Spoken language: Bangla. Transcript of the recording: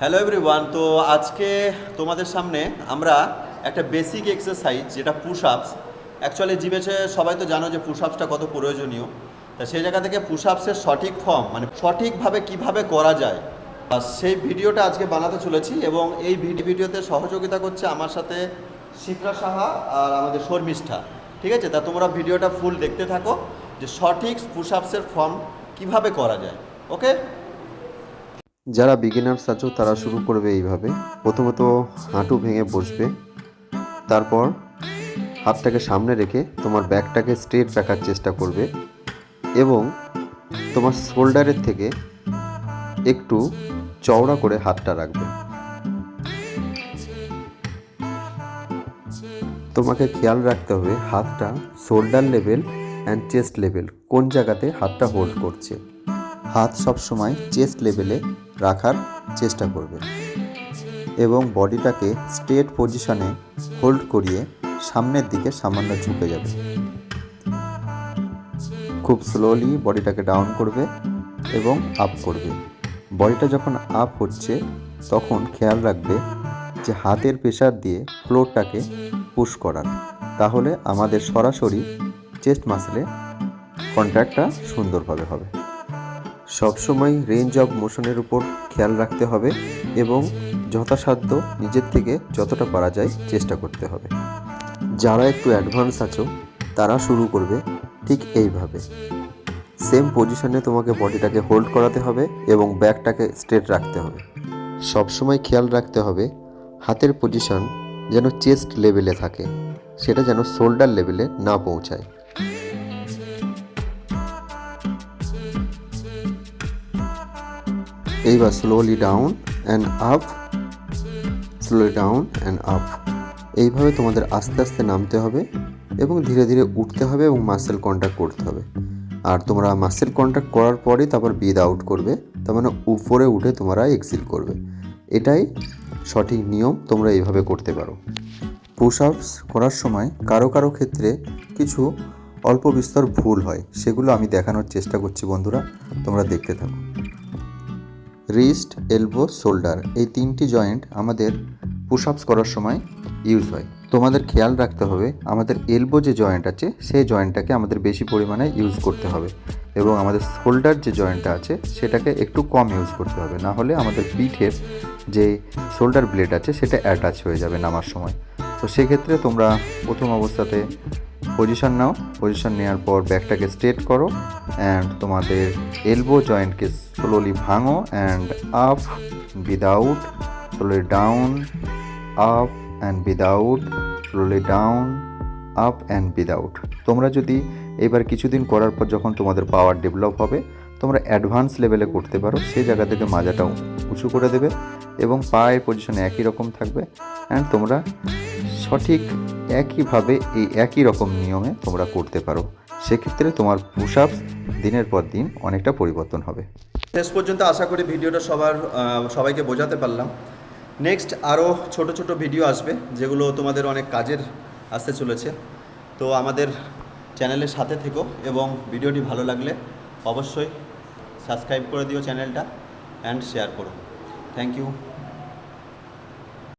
হ্যালো এভরিওয়ান তো আজকে তোমাদের সামনে আমরা একটা বেসিক এক্সারসাইজ যেটা পুশ আপস অ্যাকচুয়ালি জিমেছে, সবাই তো জানো যে পুশ আপসটা কত প্রয়োজনীয়। তা সেই জায়গা থেকে পুশ আপসের সঠিক ফর্ম মানে সঠিকভাবে কীভাবে করা যায় সেই ভিডিওটা আজকে বানাতে চলেছি এবং এই ভিডি- ভিডিওতে সহযোগিতা করছে আমার সাথে শিপ্রা সাহা আর আমাদের শর্মিষ্ঠা। ঠিক আছে? তা তোমরা ভিডিওটা ফুল দেখতে থাকো যে সঠিক পুশ আপসের ফর্ম কীভাবে করা যায়। ওকে যারা বিগিনার্স আছো, তারা শুরু করবে এইভাবে। প্রথমত হাঁটু ভেঙে বসবে। তারপর হাতটাকে সামনে রেখে তোমার ব্যাকটাকে স্ট্রেট রাখার চেষ্টা করবে এবং তোমার শোল্ডারের থেকে একটু চওড়া করে হাতটা রাখবে। তোমাকে খেয়াল রাখতে হবে, হাতটা shoulder level and chest level কোন জায়গাতে হাতটা হোল্ড করছে। হাত সবসময় চেস্ট লেভেলে রাখার চেষ্টা করবে এবং বডিটাকে স্ট্রেট পজিশনে হোল্ড করিয়ে সামনের দিকে সামান্য ঝুঁকে যাবে খুব স্লোলি বডিটাকে ডাউন করবে এবং আপ করবে। বডিটা যখন আপ হচ্ছে, তখন খেয়াল রাখবে যে হাতের প্রেশার দিয়ে ফ্লোরটাকে পুশ করার। তাহলে আমাদের সরাসরি চেস্ট মাসলে কন্ট্রাক্টটা সুন্দরভাবে হবে। সবসময় রেঞ্জ অফ মোশনের উপর খেয়াল রাখতে হবে এবং যথাসাধ্য নিজের থেকে যতটা পারা যায় চেষ্টা করতে হবে। যারা একটু অ্যাডভান্স আছো, তারা শুরু করবে ঠিক এইভাবে। সেম পজিশনে তোমাকে বডিটাকে হোল্ড করাতে হবে এবং ব্যাকটাকে স্ট্রেট রাখতে হবে। সবসময় খেয়াল রাখতে হবে হাতের পজিশন যেন চেস্ট লেভেলে থাকে, সেটা যেন শোল্ডার লেভেলে না পৌঁছায়। এইবার slowly down and up slowly down and up এইভাবে তোমাদের আস্তে আস্তে নামতে হবে এবং ধীরে ধীরে উঠতে হবে এবং মাসেল কন্ট্যাক্ট করতে হবে। আর তোমরা মাসেল কন্ট্যাক্ট করার পরেই তারপর বিদ আউট করবে, তার মানে উপরে উঠে তোমরা এক্সিল করবে। এটাই সঠিক নিয়ম, তোমরা এইভাবে করতে পারো। পুশ আপস করার সময় কারও কারও ক্ষেত্রে কিছু অল্প বিস্তর ভুল হয়, সেগুলো আমি দেখানোর চেষ্টা করছি বন্ধুরা, তোমরা দেখতে থাকো। রিস্ট এলবো শোল্ডার এই তিনটি জয়েন্ট আমাদের পুশ আপস করার সময় ইউজ হয়। তোমাদের খেয়াল রাখতে হবে, আমাদের এলবো যে জয়েন্ট আছে, সেই জয়েন্টটাকে আমাদের বেশি পরিমাণে ইউজ করতে হবে এবং আমাদের শোল্ডার যে জয়েন্টটা আছে, সেটাকে একটু কম ইউজ করতে হবে। না হলে আমাদের পিঠের যে শোল্ডার ব্লেড আছে, সেটা অ্যাটাচ হয়ে যাবে নামার সময়। তো সেক্ষেত্রে তোমরা প্রথম অবস্থাতে পজিশন নাও। পজিশন নেওয়ার পর ব্যাকটাকে স্ট্রেট করো অ্যান্ড তোমাদের এলবো জয়েন্টকে স্লোলি ভাঙো and up without slowly down up and without slowly down up and without তোমরা যদি এবার কিছুদিন করার পর যখন তোমাদের পাওয়ার ডেভেলপ হবে, তোমরা অ্যাডভান্স লেভেলে করতে পারো, সেই জায়গা থেকে মাজাটা উঁচু করে দেবে এবং পায়ের পজিশনে একই রকম থাকবে অ্যান্ড তোমরা সঠিক একইভাবে এই একই রকম নিয়মে তোমরা করতে পারো। সেক্ষেত্রে তোমার পুশ আপ দিনের পর দিন অনেকটা পরিবর্তন হবে। শেষ পর্যন্ত আশা করি ভিডিওটা সবার সবাইকে বোঝাতে পারলাম। নেক্সট আরও ছোট ছোট ভিডিও আসবে, যেগুলো তোমাদের অনেক কাজের আসতে চলেছে। তো আমাদের চ্যানেলের সাথে থেকো এবং ভিডিওটি ভালো লাগলে অবশ্যই সাবস্ক্রাইব করে দিও চ্যানেলটা অ্যান্ড শেয়ার করো। Thank you